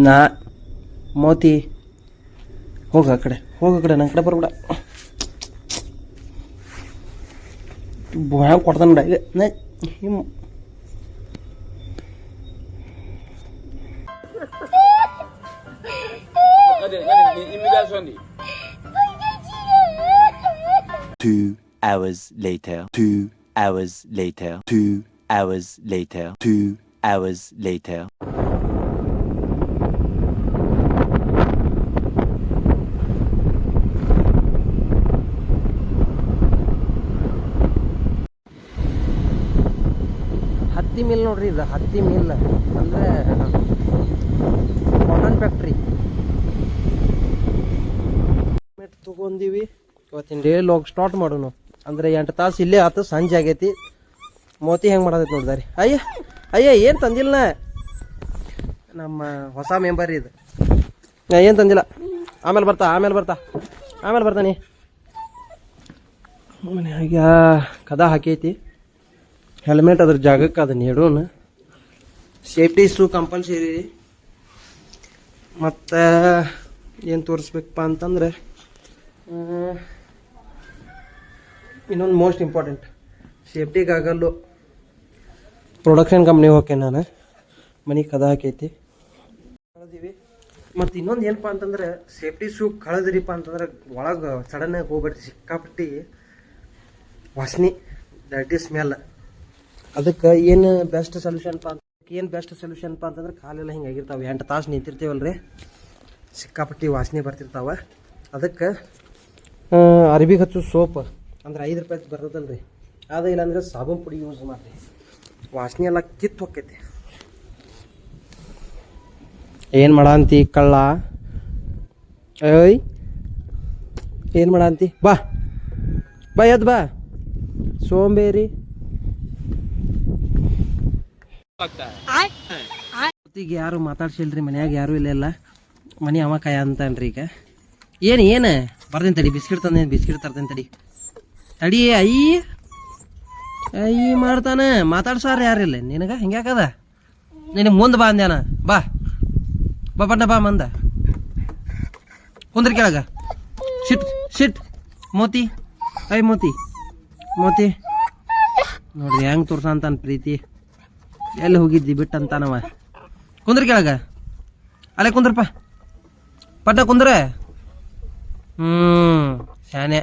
ನಾ ಮೋತಿ ಹೋಗ ಆ ಕಡೆ ಹೋಗ ಆ ಕಡೆ ನನ್ನ ಕಡೆ ಬರ್ಬೇಡ ಹ್ಯಾಂಗ ಕೊಡ್ತಾನ ಈಗ ನಾ ಹಿಮ್ Two hours later. Two hours later. Two hours later. Two hours later. ಹತ್ತಿ ಮಿಲ್ ನೋಡ್ರಿ ಇದು ಹತ್ತಿ ಮಿಲ್ ಅಂದರೆ ಕಾಟನ್ ಫ್ಯಾಕ್ಟ್ರಿ ಮೆಟ್ ತೊಗೊಂದೀವಿ ಇವತ್ತಿನ ಡೇ ಲಾಗ್ ಸ್ಟಾರ್ಟ್ ಮಾಡೋಣ ಅಂದರೆ ಎಂಟು ತಾಸು ಇಲ್ಲೇ ಆತು, ಸಂಜೆ ಆಗೈತಿ. ಮೋತಿ ಹೆಂಗೆ ಮಾಡೋದೈತೆ ನೋಡ್ದಾರಿ ಅಯ್ಯ ಅಯ್ಯ, ಏನು ತಂದಿಲ್ಲ ನಮ್ಮ ಹೊಸ ಮೆಂಬರ್ ಇದು. ಏನು ತಂದಿಲ್ಲ. ಆಮೇಲೆ ಬರ್ತಾ ಆಮೇಲೆ ಬರ್ತಾ. ಆಮೇಲೆ ಬರ್ತಾನೆ. ಮನೆಯಾಗ ಕದ ಹಾಕೈತಿ. ಹೆಲ್ಮೆಟ್ ಅದ್ರ ಜಾಗಕ್ಕೆ ಅದನ್ನ ಇಡೋಣ ಸೇಫ್ಟಿ ಶೂ ಕಂಪಲ್ಸರಿ. ಮತ್ತು ಏನು ತೋರಿಸ್ಬೇಕಪ್ಪ ಅಂತಂದ್ರೆ ಇನ್ನೊಂದು ಮೋಸ್ಟ್ ಇಂಪಾರ್ಟೆಂಟ್ ಸೇಫ್ಟಿಗಾಗಲ್ಲು ಪ್ರೊಡಕ್ಷನ್ ಕಂಪ್ನಿ ಹೋಕೆ ನಾನು. ಮನೆ ಕದ ಹಾಕೈತಿ. ಕಳೆದೀವಿ. ಮತ್ತು ಇನ್ನೊಂದು ಏನಪ್ಪ ಅಂತಂದ್ರೆ, ಸೇಫ್ಟಿ ಶೂ ಕಳೆದ್ರಿಪ್ಪ ಅಂತಂದ್ರೆ ಒಳಗೆ ಸಡನ್ನಾಗಿ ಹೋಗ್ಬಿಟ್ಟು ಸಿಕ್ಕಾಪಟ್ಟಿ ವಾಸನೆ ದಟ್ ಈಸ್ ಸ್ಮೆಲ್ ಅದಕ್ಕೆ ಏನು ಬೆಸ್ಟ್ ಸೊಲ್ಯೂಷನ್ಪ ಅಂತ ಏನು ಬೆಸ್ಟ್ ಸೊಲ್ಯೂಷನ್ಪ ಅಂತಂದ್ರೆ ಕಾಲೆಲ್ಲ ಹಿಂಗಾಗಿರ್ತಾವೆ ಎಂಟು ತಾಸು ನಿಂತಿರ್ತೀವಲ್ರಿ? ಸಿಕ್ಕಾಪಟ್ಟಿ ವಾಸನೆ ಬರ್ತಿರ್ತಾವೆ. ಅದಕ್ಕೆ ಅರ್ಬಿಗೆ ಹಚ್ಚು ಸೋಪ್ ಅಂದ್ರೆ ಐದು ರೂಪಾಯಿ ಬರ್ತದಲ್ಲ ರೀ ಅದು ಇಲ್ಲಾಂದ್ರೆ ಸಾಬೂನ್ ಪುಡಿ ಯೂಸ್ ಮಾಡಿರಿ. ವಾಸನೆ ಎಲ್ಲ ಕಿತ್ತು ಹೋಕ್ಕೈತಿ. ಏನು ಮಾಡಂತಿ ಕಳ್ಳ? ಏಯ್, ಏನು ಮಾಡಂತಿ ಬಾ. ಬಾ ಎದ್ ಬಾ. ಸೋಂಬೇರಿ. ಈಗ ಯಾರು ಮಾತಾಡ್ಸಿಲ್ರಿ ಮನ್ಯಾಗ ಯಾರು ಇಲ್ಲ ಮನೆ ಅವ ಕಾಯ ಅಂತನ್ರಿ ಈಗ. ಏನು ಏನು? ಬರ್ತೀನಿ ತಡಿ ಬಿಸ್ಕಿಟ್ ತಂದೇನು ಬಿಸ್ಕಿಟ್ ತರ್ತೇನೆ ತಡಿ. ತಡಿ ಅಯ್ಯ ಅಯ್ಯಿ ಮಾಡ್ತಾನೆ. ಮಾತಾಡ್ಸಾರ ಯಾರಿಲ್ಲ ನಿನಗ? ಹಿಂಗ್ಯಾಕದ ನಿನಗೆ ಮುಂದೆ ಬಾ ಅಂದ್ಯಾನ. ಬಾ. ಬಾ ಬಣ್ಣ ಬಾ ಮಂದ. ಕುಂದ್ರಿ ಕೆಳಗ. Shit shit. ಮೋತಿ. ಅಯ್ಯ ಮೋತಿ. ಮೋತಿ. ನೋಡ್ರಿ ಹೆಂಗ್ ತೋರ್ಸಂತಾನ ಪ್ರೀತಿ. ಎಲ್ಲಿ ಹೋಗಿದ್ದಿ ಬಿಟ್ಟಂತಾನವ? ಕುಂದ್ರ ಕೆಳಗ. ಅಲ್ಲೇ ಕುಂದ್ರಪ್ಪ. ಪಟ್ಟ ಕುಂದ್ರ? ಹ್ಮ್ ಶಾನೆ.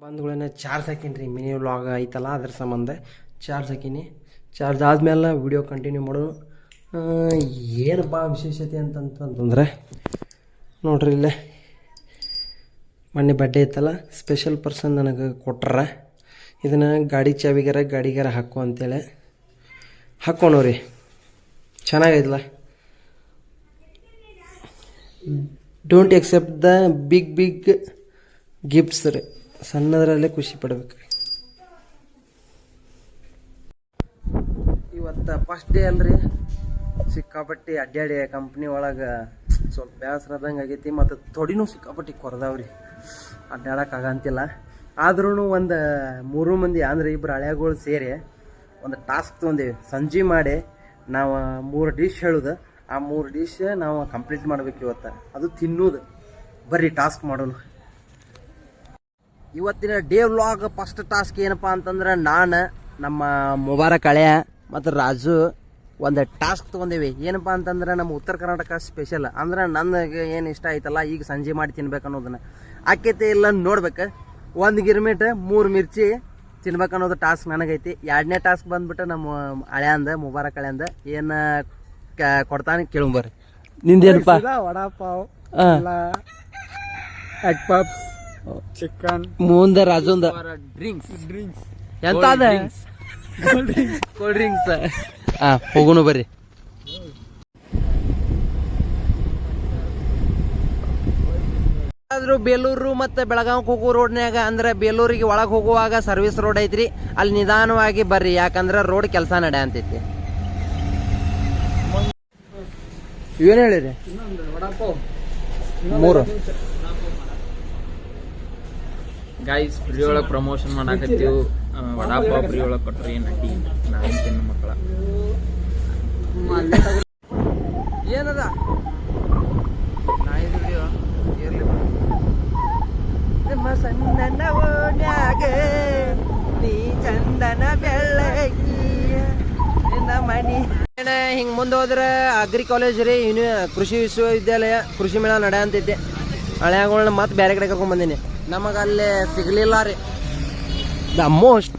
ಬಂಧುಗಳನ್ನ ಚಾರ್ಜ್ ಹಾಕೀನಿ ಮಿನಿ ವ್ಲಾಗ್ ಐತಲ್ಲ ಅದ್ರ ಸಂಬಂಧ. ಚಾರ್ಜ್ ಹಾಕೀನಿ. ಚಾರ್ಜ್ ಆದ್ಮೇಲೆ ವಿಡಿಯೋ ಕಂಟಿನ್ಯೂ ಮಾಡೋಣ. ಆ, ಏನಪ್ಪ ವಿಶೇಷತೆ ಅಂತಂತಂದ್ರೆ ನೋಡ್ರಿ ಇಲ್ಲೇ. ಮೊನ್ನೆ ಬಡ್ಡೆ ಇತ್ತಲ್ಲ ಸ್ಪೆಷಲ್ ಪರ್ಸನ್ ನನಗೆ ಕೊಟ್ರ. ಇದನ್ನು ಗಾಡಿ ಚಾವಿಗಾರ, ಗಾಡಿಗಾರ ಹಾಕು ಅಂತೇಳಿ. ಹಾಕ್ಕೊಂಡವ್ರಿ ಚೆನ್ನಾಗೈತಲ್ಲ. Don't accept the big big gifts ರೀ. ಸಣ್ಣದರಲ್ಲೇ ಖುಷಿ ಪಡ್ಬೇಕು. ಇವತ್ತು ಫಸ್ಟ್ ಡೇ ಅಲ್ರಿ. ಸಿಕ್ಕಾಪಟ್ಟಿ ಅಡ್ಡಾಡಿ ಕಂಪ್ನಿ ಒಳಗೆ ಸ್ವಲ್ಪ ಬೇಸರದಂಗೆ ಆಗೈತಿ, ಮತ್ತು ತೊಡಿನೂ ಸಿಕ್ಕಾಪಟ್ಟಿ ಕೊರದಾವ್ರಿ. ಅಡ್ಡಾಡಕ್ಕೆ ಆಗಂತಿಲ್ಲ. ಆದ್ರೂ ಒಂದು ಮೂರು ಮಂದಿ ಅಂದ್ರೆ ಇಬ್ಬರು ಹಳೆಗಳು ಸೇರಿ ಒಂದು ಟಾಸ್ಕ್ ತೊಗೊಂಡೇವಿ. ಸಂಜೆ ಮಾಡಿ ನಾವು ಮೂರು ಡಿಶ್ ಹೇಳೋದು. ಆ ಮೂರು ಡಿಶ್ ನಾವು ಕಂಪ್ಲೀಟ್ ಮಾಡ್ಬೇಕು ಇವತ್ತು. ಅದು ತಿನ್ನೋದು. ಬರ್ರಿ ಟಾಸ್ಕ್ ಮಾಡೋಣ. ಇವತ್ತಿನ ಡೇ ವ್ಲಾಗ್ ಫಸ್ಟ್ ಟಾಸ್ಕ್ ಏನಪ್ಪ ಅಂತಂದ್ರೆ ನಾನು ನಮ್ಮ ಮುಬಾರಕ್ ಹಳೆಯ ಮತ್ತು ರಾಜು ಒಂದು ಟಾಸ್ಕ್ ತೊಗೊಂಡೇವಿ. ಏನಪ್ಪ ಅಂತಂದ್ರೆ ನಮ್ಮ ಉತ್ತರ ಕರ್ನಾಟಕ ಸ್ಪೆಷಲ್ ಅಂದ್ರೆ ನನಗೆ ಏನು ಇಷ್ಟ ಆಯ್ತಲ್ಲ ಈಗ ಸಂಜೆ ಮಾಡಿ ತಿನ್ಬೇಕು ಅನ್ನೋದನ್ನ. ಆಕೈತೆ ಇಲ್ಲ ನೋಡ್ಬೇಕು. ಒಂದು ಗಿರ್ಮಿಟ್ ಮೂರು ಮಿರ್ಚಿ ತಿನ್ಬೇಕು ಅನ್ನೋದು ಟಾಸ್ಕ್ ನನಗೈತಿ. ಎರಡನೇ ಟಾಸ್ಕ್ ಬಂದ್ಬಿಟ್ಟು ನಮ್ಮ ಹಳೆಯಂದ ಮುಬಾರಕ್ ಹಳೆಯಂದ ಏನು ಕೊಡ್ತಾನೆ ಕೇಳುಂಬರ್ರಿ ನಿಂದೇನಪ್ಪ? ವಡಾಪಾವ್. ಎಗ್ ಪಪ್ಸ್ ಚಿಕನ್ ಮುಂದೆ ರಾಜುಂದ. ಡ್ರಿಂಕ್ಸ್ ಡ್ರಿಂಕ್ಸ್ ಎಂತ ಡ್ರಿಂಕ್ಸ್ ಕೋಲ್ಡ್ ಡ್ರಿಂಕ್ಸ್ ಹಾ ಹೋಗೋಣ ಬರ್ರಿ. ಆದ್ರೂ ಬೇಲೂರು ಮತ್ತೆ ಬೆಳಗಾವಿಗೆ ಹೋಗೋ ರೋಡ್ನ್ಯಾಗ ಅಂದ್ರೆ ಬೇಲೂರಿಗೆ ಒಳಗ್ ಹೋಗುವಾಗ ಸರ್ವಿಸ್ ರೋಡ್ ಐತ್ರಿ. ಅಲ್ಲಿ ನಿಧಾನವಾಗಿ ಬರ್ರಿ ಯಾಕಂದ್ರೆ ರೋಡ್ ಕೆಲಸ ನಡೆ ಅಂತೈತಿ. ಏನ್ ಹೇಳಿರಿ? ಮೂರು. ಗೈಸ್ ಫ್ರೀ ಒಳಗೆ ಪ್ರಮೋಷನ್ ಮಾಡಾಕತ್ತೀವಿ ವಡಾಪಾವ್ ಫ್ರೀ ಒಳಗೆ ಕೊಟ್ರಿ ನಟಿ ತಿನ್ನು ಮಕ್ಕಳ. ಏನದ? ನಾ ಇದ್ರಿಯೋ ಇರ್ಲಿ ನಿಮ್ಮ ಸಣ್ಣ ಓಣ್ಯಾಗ ನೀ ಚಂದನ ಬೆಳಗಿ ನಿನ್ನ ಮನಿ ಹಿಂಗೆ ಮುಂದೆ ಹೋದ್ರೆ ಅಗ್ರಿ ಕಾಲೇಜ್ ರೀ ಯೂನಿ ಕೃಷಿ ವಿಶ್ವವಿದ್ಯಾಲಯ, ಕೃಷಿ ಮೇಳ ನಡೆಯಂತೈತಿ. ಹಳೆಗಳನ್ನ ಮತ್ತೆ ಬೇರೆ ಕಡೆ ಕರ್ಕೊಂಡ್ ಬಂದೀನಿ. ನಮಗೆ ಅಲ್ಲಿ ಸಿಗಲಿಲ್ಲ ರೀ. ದ ಮೋಸ್ಟ್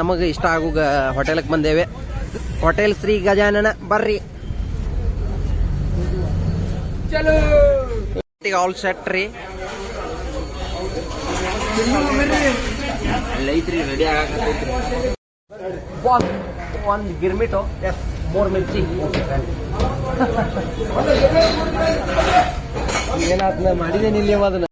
ನಮಗೆ ಇಷ್ಟ ಆಗೋ ಹೋಟೆಲ್ಗೆ ಬಂದೇವೆ. ಹೋಟೆಲ್ ಶ್ರೀ ಗಜಾನನ ಬರ್ರಿ. ಚಲೋ. ಆಲ್ ಸೆಟ್ ರೀ. ರೆಡಿ ಒಂದು ಗಿರ್ಮಿಟು ಎಸ್ ಮೂರು ಮಿರ್ಚಿ ಏನಾದ್ನ ಮಾಡಿದೇನಿ ಇಲ್ಲಿ ಅದನ್ನ?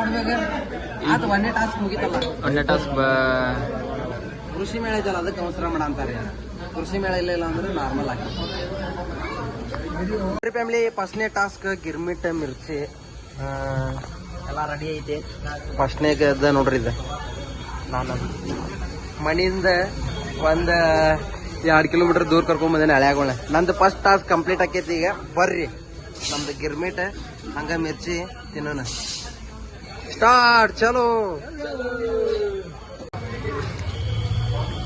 ಕೊಡ್ಬೇಕು. ಅದು ಒಂದೇ ಟಾಸ್ಕ್ ಮುಗಿತಲ್ಲ? ಒಂದೇ ಟಾಸ್ ಬ ಕೃಷಿ ಮೇಳ ಇದೆಯಲ್ಲ ಅದಕ್ಕೆ ಅವಸರ ಮಾಡ ಅಂತಾರೆ. ಕೃಷಿ ಮೇಳ ಇಲ್ಲ ಇಲ್ಲ ಅಂದ್ರೆ ನಾರ್ಮಲ್ ಆಗಿ. ಫ್ಯಾಮಿಲಿ ಫಸ್ಟ್ನೇ ಟಾಸ್ಕ್ ಗಿರ್ಮಿಟ್ ಮಿರ್ಚಿ. ಎಲ್ಲ ರೆಡಿ ಐತಿ. ಫಸ್ಟ್ನೇ ಅದ ನೋಡ್ರಿ ಇದು. ನಾನು ಮನೆಯಿಂದ ಒಂದು ಎರಡು ಕಿಲೋಮೀಟರ್ ದೂರ ಕರ್ಕೊಂಡ್ ಬಂದೇನೆ ಹಳೆಯಾಗೋಣ ನಂದು ಫಸ್ಟ್ ಟಾಸ್ಕ್ ಕಂಪ್ಲೀಟ್ ಆಕೈತಿ ಈಗ. ಬರ್ರಿ. ನಮ್ದು ಗಿರ್ಮಿಟ್ ಹಂಗ ಮಿರ್ಚಿ ತಿನ್ನೋಣ. स्टार्ट चलो।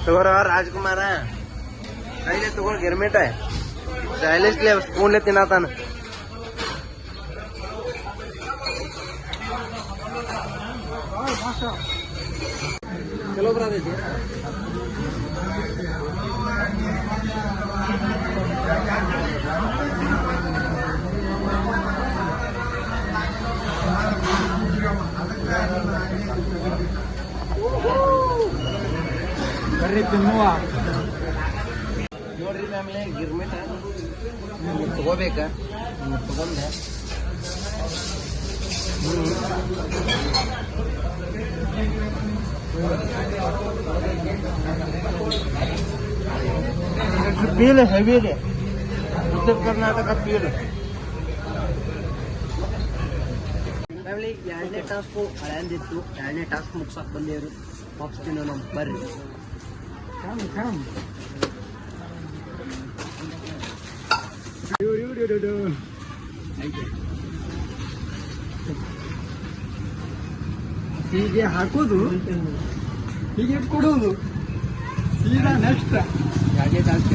तुम्हारा और राजकुमार है। पहले तुगर गिरमेट है। शैलेश ले स्पून ले तीन। आता चलो ब्रादर ಬರ್ರಿ ತಿನ್ನುವ ನೋಡ್ರಿ ಫ್ಯಾಮಿಲಿ ಗಿರ್ಮಿಟ? ನೀವು ತಗೋಬೇಕ? ನೀವು ತಗೊಂಡೆ. ಪೀಲ್ ಹೆವಿ ಇದೆ. ಉತ್ತರ ಕರ್ನಾಟಕ ಪೀಲ್. ಫ್ಯಾಮಿಲಿ ಎರಡನೇ ಟಾಸ್ಕು ಹಳೆಯಂದಿತ್ತು ಎರಡನೇ ಟಾಸ್ಕ್ ಮುಗ್ಸಕ್ ಬಂದೇವ್ರಿ ಪಾಪ್ಸ್ ತಿನ್ನೋಣ ಬರ್ರಿ. Come come do, do. ಇವ್ರು ಇವ್ರು. ಹೀಗೆ ಹಾಕೋದು ಹೀಗೆ ಕೊಡೋದು ಸೀದಾ ನೆಕ್ಸ್ಟ್ ಯಾಕೆ ಟಾಸ್ಕ್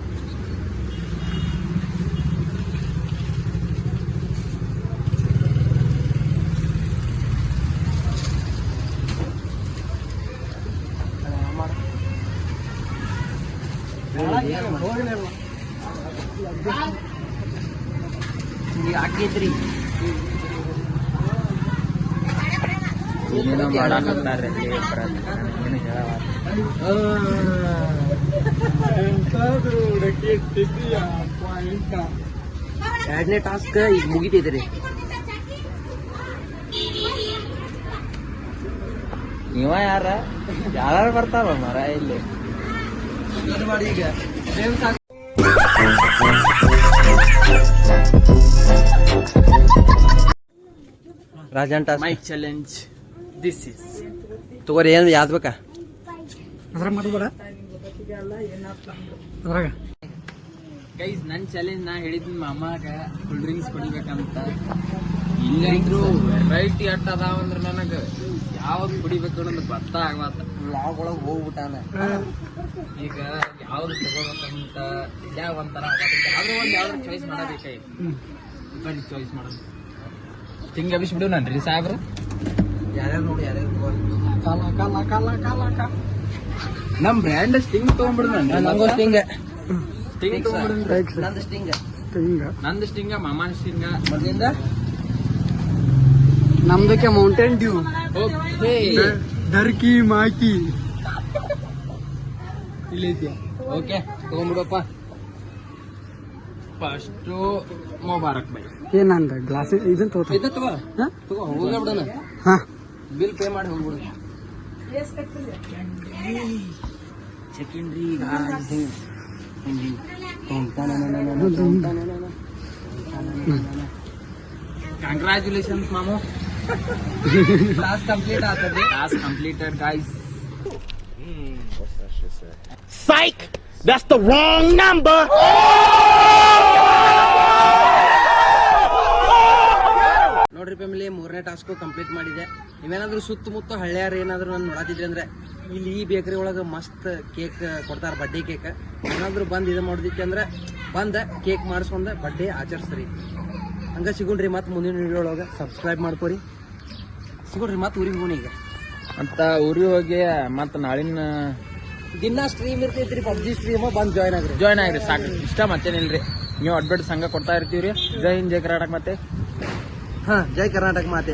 ಇಟ್ಟಿದ್ದೀಯಾ ಪಾಯಿಂಟ ಎರಡನೇ ಟಾಸ್ಕ್ ಈಗ ಮುಗಿತೈತ್ರಿ ನೀವ ಯಾರ ಯಾರು ಬರ್ತಾರ ಮರ ಇಲ್ಲಿ ಏನು ಮಾಡಿ ಈಗ Rajan task. My challenge this is ತಗೋರಿ ಏನು ಯಾವ್ದು ಬೇಕಾ ಮಾಡ್ಬೇಡ. ಅದ್ರಾಗ. ಗೈಸ್ ನನ್ನ ಚಾಲೆಂಜ್ ನಾ ಹೇಳಿದ್ ಮಾಮಾಗ ಕೂಲ್ ಡ್ರಿಂಕ್ಸ್ ಕುಡಿಬೇಕಂತ. ಇಲ್ಲಂದ್ರು ವೆರೈಟಿ ಅಟ್ಟ ಅದಾವ ಅಂದ್ರೆ ನನಗೆ ಯಾವ್ದು ಕುಡಿಬೇಕು ಅನ್ನೋದು ಗೊತ್ತ ಆಗವತ್ತ ಲಾಗ್ ಒಳಗೆ ಹೋಗ್ಬಿಟ್ಟಾನ? ಈಗ ಯಾವ್ದು ತಗೋಬೇಕಂತ ಯಾವ ಒಂಥರ ಯಾವ್ದು ಒಂದು ಯಾವ್ದು ಚಾಯ್ಸ್ ಮಾಡಬೇಕೈ. ಬನ್ನಿ ಚಾಯ್ಸ್ ಮಾಡೋದು. ಹಿಂಗೆ ಅಭಿಷ್ ಬಿಡು ನನ್ರಿ ಸಾಹೇಬ್ರು. ಯಾರ್ಯಾರು ನೋಡಿ ಯಾರ್ಯಾರು ಕಾಲ ಕಾಲ ಕಾಲ ಕಾಲ ಕಾಲ. ನಮ್ ಬ್ರ್ಯಾಂಡ್ ಸ್ಟಿಂಗ್ ತಗೊಂಡ್ಬಿಡು ನಂಗೂ ಸ್ಟಿಂಗ್ ಸ್ಟಿಂಗ್ ತಗೊಂಡ್ಬಿಡು ನಂದು ಸ್ಟಿಂಗ್ ಸ್ಟಿಂಗ್ ನಂದು ಸ್ಟಿಂಗ ಮಾಮನ ಸ್ಟಿಂಗ ಮೊದಲಿಂದ? ನಮ್ದಕ್ಕೆ ಮೌಂಟೇನ್ ಡ್ಯೂ ಓಕೆ ದರ್ಕಿ ಮಾಕಿ. ಇಲ್ಲೈತಿ ಓಕೆ ತಗೊಂಡ್ಬಿಡಪ್ಪ. ಫಸ್ಟು ಮುಬಾರಕ್ ಬೈ ಏನಂದ ಗ್ಲಾಸ್ ಇದನ್ ತೋತ ಇದು ತಗೋ. ಹಾ? ತಗೋ ಹೋಗ ಬಿಡೋಣ. ಹಾ. ಬಿಲ್ ಪೇ ಮಾಡಿ ಹೋಗ್ಬಿಡು. ಸೆಕೆಂಡ್ರಿ ಕಂಗ್ರಾಚುಲೇಷನ್ಸ್ ಮಾಮು. ಕ್ಲಾಸ್ ಕಂಪ್ಲೀಟ್ ಆಗ್ತದೆ ಟಾಸ್ಕ್ ಕಂಪ್ಲೀಟೆಡ್ ಗಾಯ್ಸ್ ನೋಡ್ರಿ ಫ್ಯಾಮಿಲಿ, ಮೂರನೇ ಟಾಸ್ಕು ಕಂಪ್ಲೀಟ್ ಮಾಡಿದೆ. ನೀವೇನಾದ್ರೂ ಸುತ್ತಮುತ್ತ ಹಳ್ಳಿಯಾರ ಏನಾದ್ರು ನಾನು ನೋಡತ್ತಿದ್ರಿ ಅಂದ್ರೆ, ಇಲ್ಲಿ ಈ ಬೇಕರಿ ಒಳಗೆ ಮಸ್ತ್ ಕೇಕ್ ಕೊಡ್ತಾರೆ, ಬಡ್ಡೆ ಕೇಕ್ ಏನಾದ್ರೂ ಬಂದ್ ಇದು ಮಾಡೋದಿಕ್ಕೆ ಅಂದ್ರೆ, ಬಂದ ಕೇಕ್ ಮಾಡಿಸ್ಕೊಂಡ ಬಡ್ಡೆ ಆಚರಿಸ್ರಿ. ಹಂಗ ಸಿಗೋಣ್ರಿ ಮತ್ತೆ ಮುಂದಿನ ವಿಡಿಯೋ ಒಳಗೆ. ಸಬ್ಸ್ಕ್ರೈಬ್ ಮಾಡ್ಕೊರಿ. ಸಿಗೋಣ್ರಿ ಮತ್ತೆ ಊರಿಗೆ ಹೋಗೋಣ ಈಗ. ಅಂತ ಊರಿಗೆ ಹೋಗಿ ಮತ್ತ ನಾಳಿನ ದಿನ ಸ್ಟ್ರೀಮ್ ಇರ್ತೈತ್ರಿ ಪಬ್ಜಿ ಸ್ಟ್ರೀಮ್ ಬಂದು ಜಾಯ್ನ್ ಆಗ್ರಿ. ಜಾಯ್ನ್ ಆಗ್ರಿ ಸಾಕು. ಇಷ್ಟ ಮತ್ತೇನಿಲ್ರಿ? ನೀವು ಅಡ್ಬೇಡ್ ಸಂಘ ಕೊಡ್ತಾ ಇರ್ತೀವ್ರಿ? ಜೈ ಹಿಂದ್ ಜೈ ಕರ್ನಾಟಕ ಮತ್ತೆ ಹಾ ಜೈ ಕರ್ನಾಟಕ ಮಾತೆ.